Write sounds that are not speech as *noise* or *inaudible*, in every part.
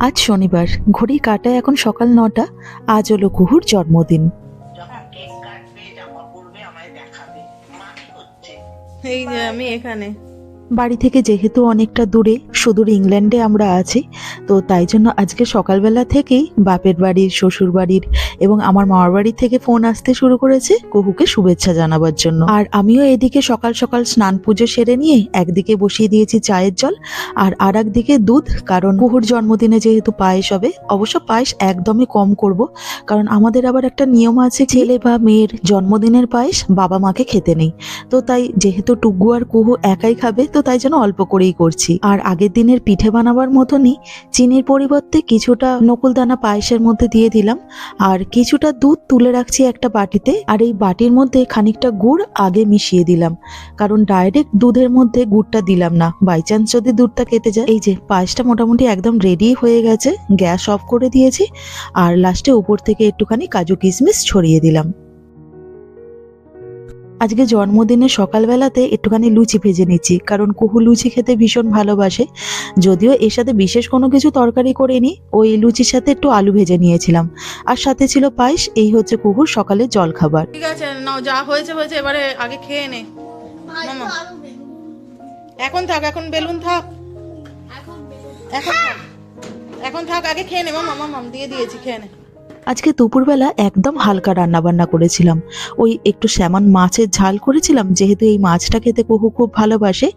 আজ শনিবার ঘড়ি কাটায় এখন সকাল নটা আজ হলো কুহুর জন্মদিন। যখন কেক কাটবে জামা পরবে আমায় দেখাবে। মা কি করছে? এই যে আমি এখানে। বাড়ি থেকে যেহেতু অনেকটা দূরে সুদূর ইংল্যান্ডে আমরা আছি তো তাই জন্য আজকে সকালবেলা থেকেই বাপের বাড়ির শ্বশুর বাড়ির এবং আমার মামার বাড়ি থেকে ফোন আসতে শুরু করেছে কুহুকে শুভেচ্ছা জানাবার জন্য। আর আমিও এদিকে সকাল সকাল স্নান পুজো সেরে নিয়ে একদিকে বসিয়ে দিয়েছি চায়ের জল আর আর একদিকে দুধ, কারণ কুহুর জন্মদিনে যেহেতু পায়েস হবে, অবশ্য পায়েস একদমই কম করব, কারণ আমাদের আবার একটা নিয়ম আছে, ছেলে বা মেয়ের জন্মদিনের পায়েস বাবা মাকে খেতে নেই। তো তাই যেহেতু টুকু আর কুহু একাই খাবে, তো তাই যেন অল্প করেই করছি। আর আগের দিনের পিঠে বানাবার মতনই চিনির পরিবর্তে কিছুটা নকুলদানা পায়েসের মধ্যে দিয়ে দিলাম। আর কিছুটা দুধ তুলে রাখছি একটা বাটিতে আর এই বাটির মধ্যে খানিকটা গুড় আগে মিশিয়ে দিলাম। কারণ ডাইরেক্ট দুধের মধ্যে গুড়টা দিলাম না। বাই চান্স যদি দুধটা কেটে যায়। এই যে পায়েসটা মোটামুটি একদম রেডি হয়ে গেছে। গ্যাস অফ করে দিয়েছি। আর লাস্টে উপর থেকে একটুখানি কাজু কিশমিশ ছড়িয়ে দিলাম। আজকে জন্মদিনে সকালবেলাতে একটুখানি লুচি ভেজে নিচ্ছি কারণ কুহু লুচি খেতে ভীষণ ভালোবাসে। যদিও এর সাথে বিশেষ কোনো কিছু তরকারি করিনি ওই লুচির সাথে একটু আলু ভেজে নিয়েছিলাম। আর সাথে ছিল পায়েস এই হচ্ছে কুহুর সকালের জলখাবার। ঠিক আছে নাও যা হয়েছে হয়েছে এবারে আগে খেয়ে নে। মামা। এখন থাক এখন বেলুন থাক। এখন থাক। এখন থাক আগে খেয়ে নে মামা মামা দিয়ে দিয়েছি খেয়ে নে। আজকে দুপুরবেলা একদম হালকা রান্না বান্না করেছিলাম। ওই একটু স্যামন মাছের ঝাল করেছিলাম, যেহেতু এই মাছটা খেতে কুহু খুব ভালোবাসে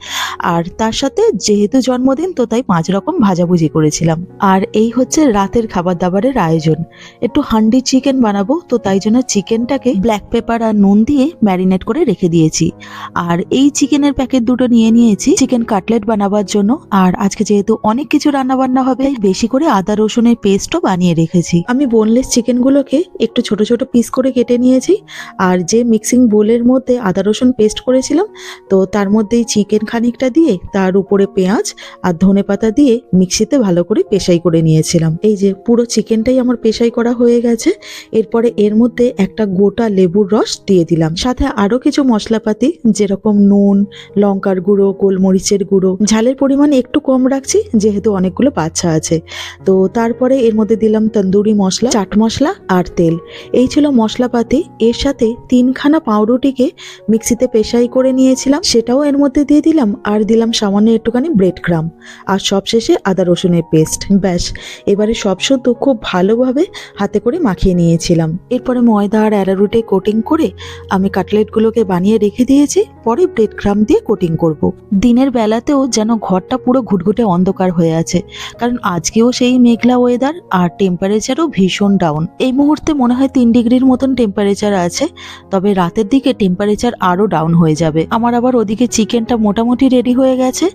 আর তার সাথে যেহেতু জন্মদিন, তো তাই পাঁচ রকম ভাজাভুজি করেছিলাম। আর এই হচ্ছে রাতের খাবার দাবারের আয়োজন। একটু হান্ডি চিকেন বানাবো, তো তাই জন্য চিকেনটাকে ব্ল্যাক পেপার আর নুন দিয়ে ম্যারিনেট করে রেখে দিয়েছি। আর এই চিকেনের প্যাকেট দুটো নিয়ে নিয়েছি চিকেন কাটলেট বানাবার জন্য। আর আজকে যেহেতু অনেক কিছু রান্না বান্না হবে বেশি করে আদা, রসুনের পেস্টও বানিয়ে রেখেছি। আমি বোনলেস চিকেনগুলোকে একটু ছোট ছোট পিস করে কেটে নিয়েছি। আর যে মিক্সিং বোলের মধ্যে আদা, রসুন পেস্ট করেছিলাম, তো তার মধ্যেই চিকেন খানিকটা দিয়ে তার উপরে পেঁয়াজ আর ধনে পাতা দিয়ে মিক্সিতে ভালো করে পেশাই করে নিয়েছিলাম। এই যে পুরো চিকেনটাই আমার পেশাই করা হয়ে গেছে। এরপরে এর মধ্যে একটা গোটা লেবুর রস দিয়ে দিলাম। সাথে আরও কিছু মশলাপাতি, যেরকম নুন, লঙ্কার গুঁড়ো, গোলমরিচের গুঁড়ো। ঝালের পরিমাণ একটু কম রাখছি, যেহেতু অনেকগুলো বাচ্চা আছে। তো তারপরে এর মধ্যে দিলাম তন্দুরি মশলা, চাট মশলা আর তেল। এই ছিল মশলাপাতি। এর সাথে তিনখানা পাউরুটিকে মিক্সিতে পেশাই করে নিয়েছিলাম। সেটাও এর মধ্যে দিয়ে দিলাম। আর দিলাম সামান্য একটুখানি ব্রেড ক্রাম আর সবশেষে আদা রসুনের পেস্ট ব্যাস, এবারে সব শুদ্ধ খুব ভালোভাবে হাতে করে মাখিয়ে নিয়েছিলাম। এরপরে ময়দা আর অ্যারারুটে কোটিং করে আমি কাটলেটগুলোকে বানিয়ে রেখে দিয়েছি, পরে ব্রেড ক্রাম দিয়ে কোটিং করব। দিনের বেলাতেও যেন ঘরটা পুরো ঘুটঘুটে অন্ধকার হয়ে আছে, কারণ আজকেও সেই মেঘলা ওয়েদার আর টেম্পারেচারও ভীষণ ডাউন এই মুহূর্তে মনে হয় তিন ডিগ্রির মতন টেম্পারেচার আছে, তবে রাতের দিকে টেম্পারেচার আরও ডাউন হয়ে যাবে। আমার আবার ওদিকে চিকেনটা মোটামুটি রেডি হয়ে গেছে।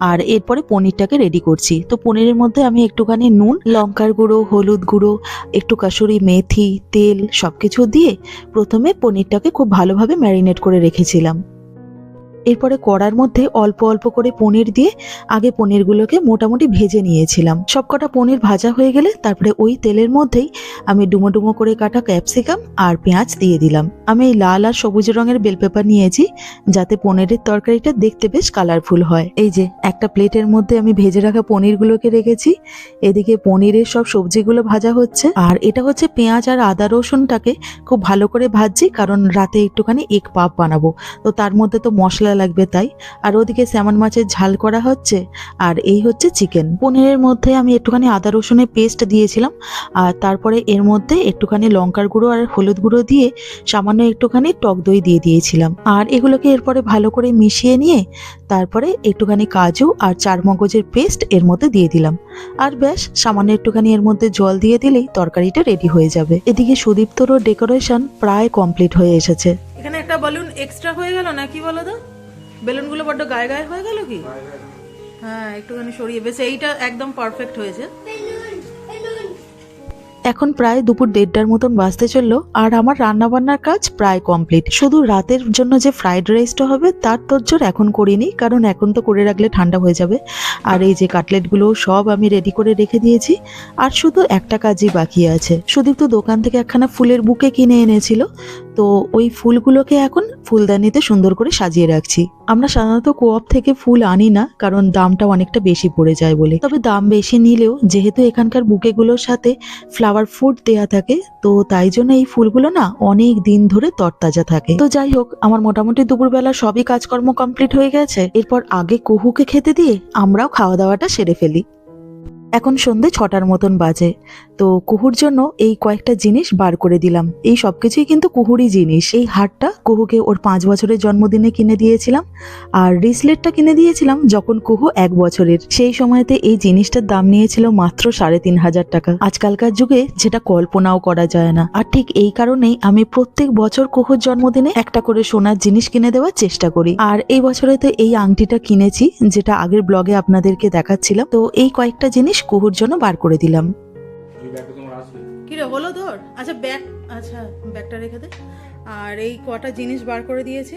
আর এরপরে পনিরটাকে রেডি করছি। তো পনিরের মধ্যে আমি একটুখানি নুন, লঙ্কার গুঁড়ো, হলুদ গুঁড়ো, একটু কাসুরি মেথি, তেল সব কিছু দিয়ে প্রথমে পনিরটাকে খুব ভালোভাবে ম্যারিনেট করে রেখেছিলাম। এরপরে কড়ার মধ্যে অল্প অল্প করে পনির দিয়ে আগে পনিরগুলোকে মোটামুটি ভেজে নিয়েছিলাম। সবকটা পনির ভাজা হয়ে গেলে তারপরে ওই তেলের মধ্যেই আমি ডুমো ডুমো করে কাটা ক্যাপসিকাম আর পেঁয়াজ দিয়ে দিলাম। আমি এই লাল আর সবুজ রঙের বেল পেপার নিয়েছি যাতে পনিরের তরকারিটা দেখতে বেশ কালারফুল হয়। এই যে, একটা প্লেটের মধ্যে আমি ভেজে রাখা পনিরগুলোকে রেখেছি। এদিকে পনিরের সব সবজিগুলো ভাজা হচ্ছে। আর এটা হচ্ছে পেঁয়াজ আর আদা রসুনটাকে খুব ভালো করে ভাজছি কারণ রাতে একটুখানি এক পাপ বানাবো। তো তার মধ্যে তো মশলা লাগবে তাই। আর ওদিকে স্যামন মাছের ঝাল করা হচ্ছে, আর এই হচ্ছে চিকেন। পনিরের মধ্যে আমি একটুখানি আদা রসুনের পেস্ট দিয়েছিলাম, আর তারপরে এর মধ্যে একটুখানি লঙ্কার গুঁড়ো আর হলুদ গুঁড়ো দিয়ে সামান্য একটুখানি টক দই দিয়ে দিয়েছিলাম। আর এগুলোকে এরপরে ভালো করে মিশিয়ে নিয়ে তারপরে একটুখানি কাজু আর চার মগজের পেস্ট এর মধ্যে দিয়ে দিলাম। আর ব্যাস, সামান্য একটুখানি এর মধ্যে জল দিয়ে দিলেই তরকারিটা রেডি হয়ে যাবে। এদিকে সুদীপ্তরও ডেকোরেশন প্রায় কমপ্লিট হয়ে এসেছে। এখানে একটা বলুন এক্সট্রা হয়ে গেল না কি বলো তো? বেলুনগুলো বড্ড গায়ে গায়ে হয়ে গেল কি? হ্যাঁ একটুখানি সরিয়ে, বেশ এইটা একদম পারফেক্ট হয়েছে। এখন প্রায় দুপুর দেড়টার মতন বাজতে চলল, আর আমার রান্নাবান্নার কাজ প্রায় কমপ্লিট শুধু রাতের জন্য যে ফ্রাইড রাইসটা হবে, তার তোজ্জোর এখন করিনি, কারণ এখন তো করে রাখলে ঠান্ডা হয়ে যাবে। আর এই যে কাটলেটগুলো সব আমি রেডি করে রেখে দিয়েছি, আর শুধু একটা কাজই বাকি আছে। সুদীপ তো দোকান থেকে একখানা ফুলের বুকে কিনে এনেছিল তো ওই ফুলগুলোকে এখন ফুলদানিতে সুন্দর করে সাজিয়ে রাখছি। আমরা সাধারণত কোঅপ থেকে ফুল আনি না, কারণ দামটা অনেকটা বেশি পড়ে যায় বলে। তবে দাম বেশি নিলেও যেহেতু এখানকার বুকেগুলোর সাথে ফ্লাওয়ার ফুড দেয়া থাকে, তো তাই জন্য এই ফুলগুলো না অনেক দিন ধরে তরতাজা থাকে। তো যাই হোক, আমার মোটামুটি দুপুরবেলা সবই কাজকর্ম কমপ্লিট হয়ে গেছে। এরপর আগে কুহুকে খেতে দিয়ে আমরাও খাওয়া দাওয়াটা সেরে ফেলি। এখন সন্ধে ছটার মতন বাজে। তো কুহুর জন্য এই কয়েকটা জিনিস বার করে দিলাম। এই সবকিছুই কিন্তু কুহুরই জিনিস। এই হারটা কুহুকে ওর পাঁচ বছরের জন্মদিনে কিনে দিয়েছিলাম। আর রিসলেটটা কিনে দিয়েছিলাম যখন কুহু এক বছরের। সেই সময়তে এই জিনিসটার দাম নিয়েছিল মাত্র সাড়ে তিন হাজার টাকা। আজকালকার যুগে যেটা কল্পনাও করা যায় না। আর ঠিক এই কারণেই আমি প্রত্যেক বছর কুহুর জন্মদিনে একটা করে সোনার জিনিস কিনে দেওয়ার চেষ্টা করি। আর এই বছরে তো এই আংটিটা কিনেছি, যেটা আগের ব্লগে আপনাদেরকে দেখাচ্ছিলাম। তো এই কয়েকটা জিনিস কুহুর জন্য বার করে দিলাম। কি রে হলো তোর? আচ্ছা ব্যাগ আচ্ছা ব্যাগটা রেখে দে। আর এই কটা জিনিস বার করে দিয়েছি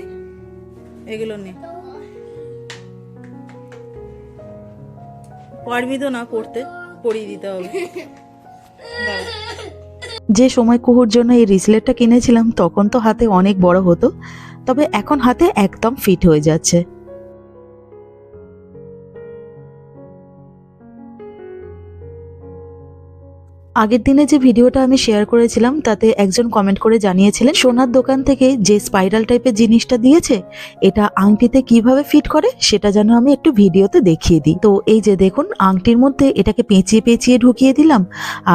এগুলো নে। পারবি তো না পড়তে পড়িয়ে দিতে হবে। যে সময় কুহুর জন্য এই রিসলেটটা কিনেছিলাম তখন তো হাতে অনেক বড় হতো তবে এখন হাতে একদম ফিট হয়ে যাচ্ছে। আগের দিনে যে ভিডিওটা আমি শেয়ার করেছিলাম, তাতে একজন কমেন্ট করে জানিয়েছিলেন, সোনার দোকান থেকে যে স্পাইরাল টাইপের জিনিসটা দিয়েছে, এটা আংটিতে কীভাবে ফিট করে, সেটা যেন আমি একটু ভিডিওতে দেখিয়ে দিই। তো এই যে দেখুন, আংটির মধ্যে এটাকে পেঁচিয়ে পেঁচিয়ে ঢুকিয়ে দিলাম,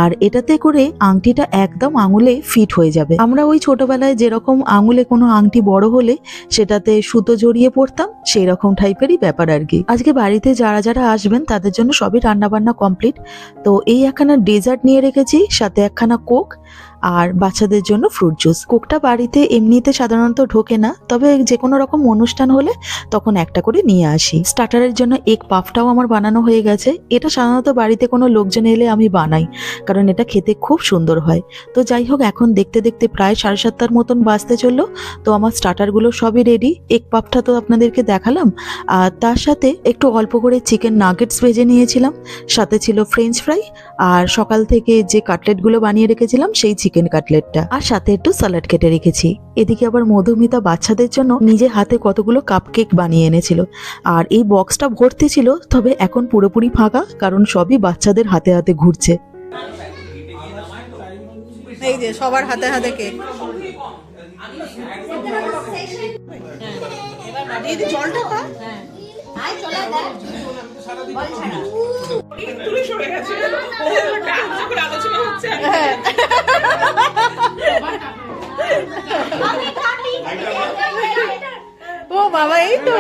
আর এটাতে করে আংটিটা একদম আঙুলে ফিট হয়ে যাবে। আমরা ওই ছোটবেলায় যেরকম আঙুলে কোনো আংটি বড় হলে, সেটাতে সুতো জড়িয়ে পড়তাম সেই রকম টাইপেরই ব্যাপার আর কি। আজকে বাড়িতে যারা যারা আসবেন, তাদের জন্য সবই রান্নাবান্না কমপ্লিট তো এই একখানা ডেজার্ট নিয়ে রেখেছি সাথে একখানা কোক আর বাচ্চাদের জন্য ফ্রুট জুস কোকটা বাড়িতে এমনিতে সাধারণত ঢোকে না, তবে যে কোনো রকম অনুষ্ঠান হলে তখন একটা করে নিয়ে আসি। স্টার্টারের জন্য এগ পাফটাও আমার বানানো হয়ে গেছে। এটা সাধারণত বাড়িতে কোনো লোকজন এলে আমি বানাই, কারণ এটা খেতে খুব সুন্দর হয়। তো যাই হোক, এখন দেখতে দেখতে প্রায় সাড়ে সাতটার মতন বাজতে চলল। তো আমার স্টার্টারগুলো সবই রেডি এগ পাফটা তো আপনাদেরকে দেখালাম। আর তার সাথে একটু অল্প করে চিকেন নাগেটস ভেজে নিয়েছিলাম। সাথে ছিল ফ্রেঞ্চ ফ্রাই আর সকাল থেকে যে কাটলেটগুলো বানিয়ে রেখেছিলাম, সেই চিকেন কাটলেটটা। আর সাথে একটু স্যালাড কেটে রেখেছি। এদিকে আবার মধুমিতা বাচ্চাদের জন্য নিজে হাতে কতগুলো কাপকেক বানিয়ে এনেছিল। আর এই বক্সটা ভর্তি ছিল তবে এখন পুরোপুরি ফাঁকা কারণ সবই বাচ্চাদের হাতে হাতে ঘুরছে। এই যে সবার হাতে হাতে কেক। জলটা আলোচনা হচ্ছে ও বাবা এই তো।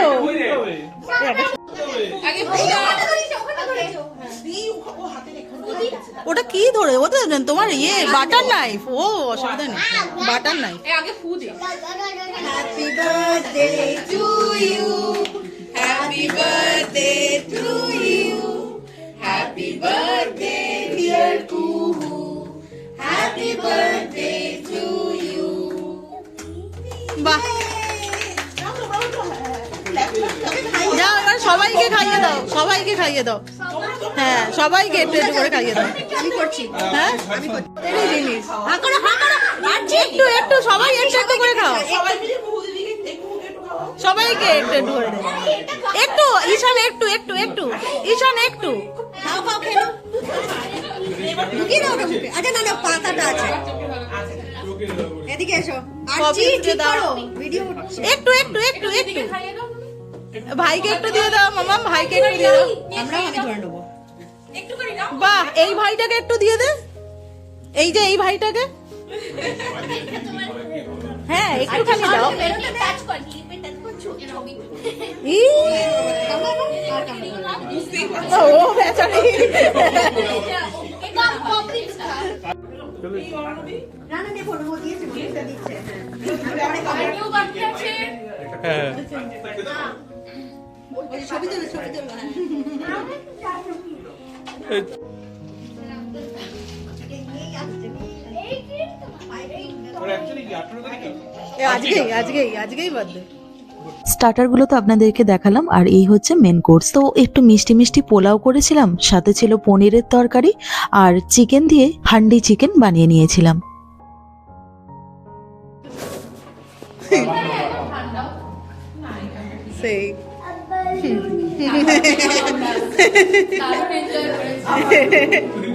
ওটা কি ধরে? ওটা তোমার ইয়ে বাটার নাইফ ও অসুবিধা নেই বাটার নাইফ বাহ খাইয়ে দাও। হ্যাঁ সবাইকে একটু একটু করে খাইয়ে দাও। আমি করছি। হ্যাঁ? এই জিনিস। একটু একটু সবাই একটু একটু করে খাও। সবাইকে একটু একটু করে দাও। একটু ঈশান একটু একটু একটু। ঈশান একটু। খাও খাও খেলো ঢুকিয়ে দাও ওটা মুখে আচ্ছা না না পাতাটা আছে। এদিকে এসো। আর জি ঠিক করো। ভিডিও একটু একটু একটু একটু। ভাইকে একটু দিয়ে দাও মামা ভাইকে একটু দিয়ে দাও। আমরাও আমি ধরে নেব। বাহ এই ভাইটাকে একটু দিয়ে দে। এই যে এই ভাইটাকে। হ্যাঁ একটুখানি দাও। ই, ও বেচারি। না না দেখো ও ছবি তুলো হ্যাঁ। আজকেই আজকেই আজকেই বার্থডে স্টার্টারগুলো তো আপনাদেরকে দেখালাম আর এই হচ্ছে মেন কোর্স তো একটু মিষ্টি মিষ্টি পোলাও করেছিলাম সাথে ছিল পনিরের তরকারি আর চিকেন দিয়ে হান্ডি চিকেন বানিয়ে নিয়েছিলাম। সেই। Şey. enjoy *laughs*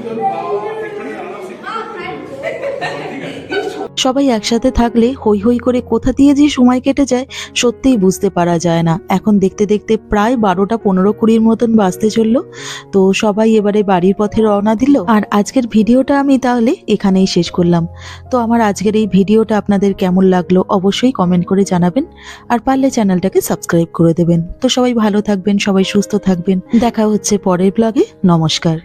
সবাই একসাথে থাকলে হই হই করে কোথা দিয়ে যে সময় কেটে যায়, সত্যিই বুঝতে পারা যায় না। এখন দেখতে দেখতে প্রায় বারোটা পনেরো কুড়ির মতন বাঁচতে চলল। তো সবাই এবারে বাড়ির পথে রওনা দিল। আর আজকের ভিডিওটা আমি তাহলে এখানেই শেষ করলাম। তো আমার আজকের এই ভিডিওটা আপনাদের কেমন লাগল অবশ্যই কমেন্ট করে জানাবেন। আর পারলে চ্যানেলটাকে সাবস্ক্রাইব করে দেবেন। তো সবাই ভালো থাকবেন, সবাই সুস্থ থাকবেন। দেখা হচ্ছে পরের ব্লগে নমস্কার।